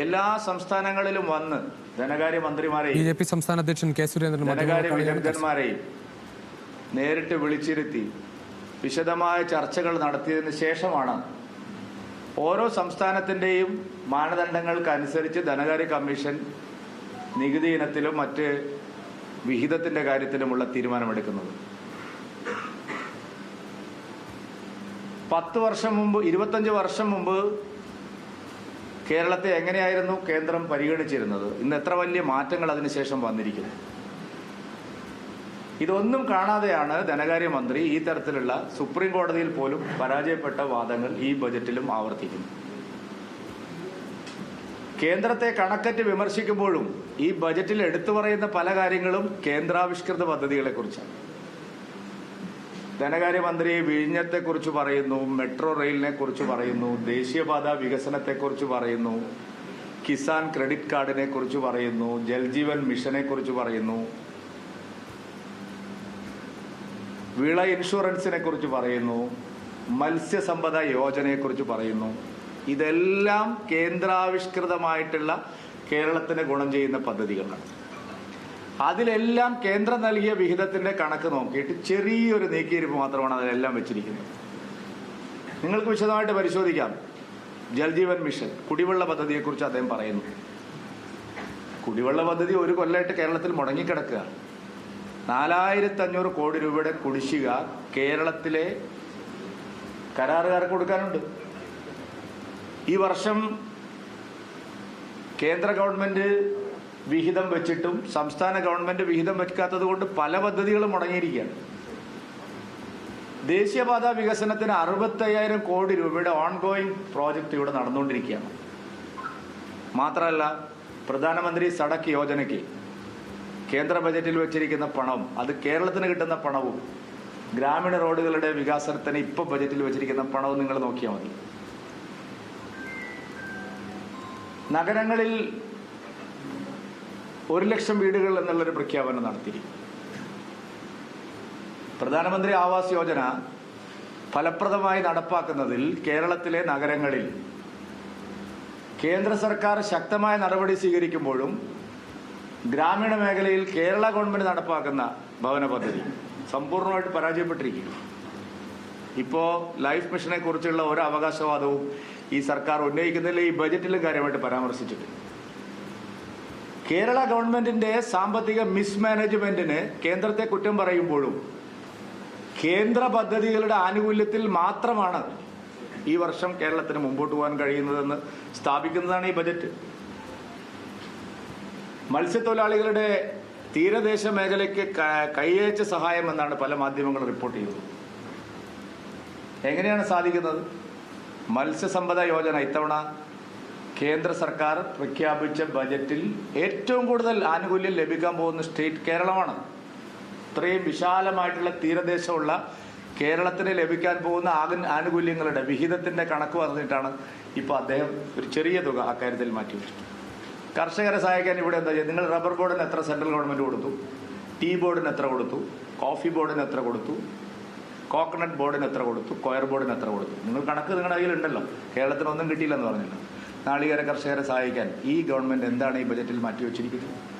എല്ലാ സംസ്ഥാനങ്ങളിലും വന്ന് ധനകാര്യ ബി ജെ പി സംസ്ഥാന അധ്യക്ഷൻ കെ സുരേന്ദ്രൻ ധനകാര്യ വിദഗ്ധന്മാരെയും നേരിട്ട് വിളിച്ചിരുത്തി വിശദമായ ചർച്ചകൾ നടത്തിയതിന് ശേഷമാണ് ഓരോ സംസ്ഥാനത്തിന്റെയും മാനദണ്ഡങ്ങൾക്കനുസരിച്ച് ധനകാര്യ കമ്മീഷൻ നികുതി ഇനത്തിലും മറ്റ് വിഹിതത്തിന്റെ കാര്യത്തിലുമുള്ള തീരുമാനമെടുക്കുന്നത്. പത്ത് വർഷം മുമ്പ് ഇരുപത്തഞ്ച് വർഷം മുമ്പ് കേരളത്തെ എങ്ങനെയായിരുന്നു കേന്ദ്രം പരിഗണിച്ചിരുന്നത്? ഇന്ന് എത്ര വലിയ മാറ്റങ്ങൾ അതിനുശേഷം വന്നിരിക്കുന്നു? ഇതൊന്നും കാണാതെയാണ് ധനകാര്യമന്ത്രി ഈ തരത്തിലുള്ള സുപ്രീം കോടതിയിൽ പോലും പരാജയപ്പെട്ട വാദങ്ങൾ ഈ ബജറ്റിലും ആവർത്തിക്കുന്നു കേന്ദ്രത്തെ കണക്കറ്റ് വിമർശിക്കുമ്പോഴും ഈ ബജറ്റിൽ എടുത്തു പറയുന്ന പല കാര്യങ്ങളും കേന്ദ്രാവിഷ്കൃത പദ്ധതികളെ കുറിച്ചാണ് ധനകാര്യമന്ത്രി വിഴിഞ്ഞത്തെക്കുറിച്ച് പറയുന്നു മെട്രോ റെയിലിനെ കുറിച്ച് പറയുന്നു ദേശീയപാത വികസനത്തെക്കുറിച്ച് പറയുന്നു കിസാൻ ക്രെഡിറ്റ് കാർഡിനെ കുറിച്ച് പറയുന്നു ജൽജീവൻ മിഷനെ കുറിച്ച് പറയുന്നു വിള ഇൻഷുറൻസിനെ കുറിച്ച് പറയുന്നു മത്സ്യസമ്പദ യോജനയെ കുറിച്ച് പറയുന്നു. ഇതെല്ലാം കേന്ദ്രാവിഷ്കൃതമായിട്ടുള്ള കേരളത്തിന് ഗുണം ചെയ്യുന്ന പദ്ധതികളാണ്. അതിലെല്ലാം കേന്ദ്രം നൽകിയ വിഹിതത്തിന്റെ കണക്ക് നോക്കിയിട്ട് ചെറിയൊരു നീക്കിയിരിപ്പ് മാത്രമാണ് അതിലെല്ലാം വെച്ചിരിക്കുന്നത്. നിങ്ങൾക്ക് വിശദമായിട്ട് പരിശോധിക്കാം. ജൽജീവൻ മിഷൻ കുടിവെള്ള പദ്ധതിയെക്കുറിച്ച് അദ്ദേഹം പറയുന്നു. കുടിവെള്ള പദ്ധതി ഒരു കൊല്ലമായിട്ട് കേരളത്തിൽ മുടങ്ങിക്കിടക്കുക. നാലായിരത്തി അഞ്ഞൂറ് കോടി രൂപയുടെ കുടിശ്ശിക കേരളത്തിലെ കരാറുകാർക്ക് കൊടുക്കാനുണ്ട്. ഈ വർഷം കേന്ദ്ര ഗവൺമെന്റ് വിഹിതം വെച്ചിട്ടും സംസ്ഥാന ഗവൺമെന്റ് വിഹിതം വെക്കാത്തത് കൊണ്ട് പല പദ്ധതികളും മുടങ്ങിയിരിക്കുകയാണ്. ദേശീയപാത വികസനത്തിന് അറുപത്തയ്യായിരം കോടി രൂപയുടെ ഓൺഗോയിങ് പ്രോജക്റ്റ് ഇവിടെ നടന്നുകൊണ്ടിരിക്കുകയാണ്. മാത്രമല്ല പ്രധാനമന്ത്രി സടക്ക് യോജനയ്ക്ക് കേന്ദ്ര ബജറ്റിൽ വെച്ചിരിക്കുന്ന പണവും അത് കേരളത്തിന് കിട്ടുന്ന പണവും ഗ്രാമീണ റോഡുകളുടെ വികാസനത്തിന് ഇപ്പൊ ബജറ്റിൽ വെച്ചിരിക്കുന്ന പണവും നിങ്ങൾ നോക്കിയാൽ മതി. നഗരങ്ങളിൽ ഒരു ലക്ഷം വീടുകൾ എന്നുള്ളൊരു പ്രഖ്യാപനം നടത്തിയിരിക്കും പ്രധാനമന്ത്രി ആവാസ് യോജന ഫലപ്രദമായി നടപ്പാക്കുന്നതിൽ കേരളത്തിലെ നഗരങ്ങളിൽ കേന്ദ്ര സർക്കാർ ശക്തമായ നടപടി സ്വീകരിക്കുമ്പോഴും ഗ്രാമീണ മേഖലയിൽ കേരള ഗവൺമെന്റ് നടപ്പാക്കുന്ന ഭവന പദ്ധതി സമ്പൂർണമായിട്ട് പരാജയപ്പെട്ടിരിക്കുന്നു. ഇപ്പോൾ ലൈഫ് മിഷനെ കുറിച്ചുള്ള ഒരു അവകാശവാദവും ഈ സർക്കാർ ഉന്നയിക്കുന്നതിൽ ഈ ബജറ്റിലും കാര്യമായിട്ട് പരാമർശിച്ചിട്ടില്ല. കേരള ഗവൺമെന്റിന്റെ സാമ്പത്തിക മിസ്മാനേജ്മെന്റിന് കേന്ദ്രത്തെ കുറ്റം പറയുമ്പോഴും കേന്ദ്ര പദ്ധതികളുടെ ആനുകൂല്യത്തിൽ മാത്രമാണ് ഈ വർഷം കേരളത്തിന് മുമ്പോട്ട് പോകാൻ കഴിയുന്നതെന്ന് സ്ഥാപിക്കുന്നതാണ് ഈ ബജറ്റ് മത്സ്യത്തൊഴിലാളികളുടെ തീരദേശ മേഖലയ്ക്ക് കൈയേച്ച സഹായം എന്നാണ് പല മാധ്യമങ്ങളും റിപ്പോർട്ട് ചെയ്തത് എങ്ങനെയാണ് സാധിക്കുന്നത്? മത്സ്യസമ്പദ യോജന ഇത്തവണ കേന്ദ്ര സർക്കാർ പ്രഖ്യാപിച്ച ബജറ്റിൽ ഏറ്റവും കൂടുതൽ ആനുകൂല്യം ലഭിക്കാൻ പോകുന്ന സ്റ്റേറ്റ് കേരളമാണ്. ഇത്രയും വിശാലമായിട്ടുള്ള തീരദേശമുള്ള കേരളത്തിന് ലഭിക്കാൻ പോകുന്ന ആകു ആനുകൂല്യങ്ങളുടെ വിഹിതത്തിന്റെ കണക്ക് പറഞ്ഞിട്ടാണ് ഇപ്പോൾ അദ്ദേഹം ഒരു ചെറിയ തുക അക്കാര്യത്തിൽ മാറ്റിവെച്ചത് കർഷകരെ സഹായിക്കാൻ ഇവിടെ എന്താ ചെയ്യുക? നിങ്ങൾ റബ്ബർ ബോർഡിന് എത്ര സെൻട്രൽ ഗവൺമെന്റ് കൊടുത്തു? ടീ ബോർഡിന് എത്ര കൊടുത്തു? കോഫി ബോർഡിന് എത്ര കൊടുത്തു? കോക്കനട്ട് ബോർഡിന് എത്ര കൊടുത്തു? കൊയർ ബോർഡിന് എത്ര കൊടുത്തു? നിങ്ങൾ കണക്ക് നിങ്ങളുടെ കയ്യിലുണ്ടല്ലോ. കേരളത്തിനൊന്നും കിട്ടിയില്ലെന്ന് പറഞ്ഞില്ല. നാളികേര കർഷകരെ സഹായിക്കാൻ ഈ ഗവൺമെന്റ് എന്താണ് ഈ ബജറ്റിൽ മാറ്റിവെച്ചിരിക്കുന്നത്?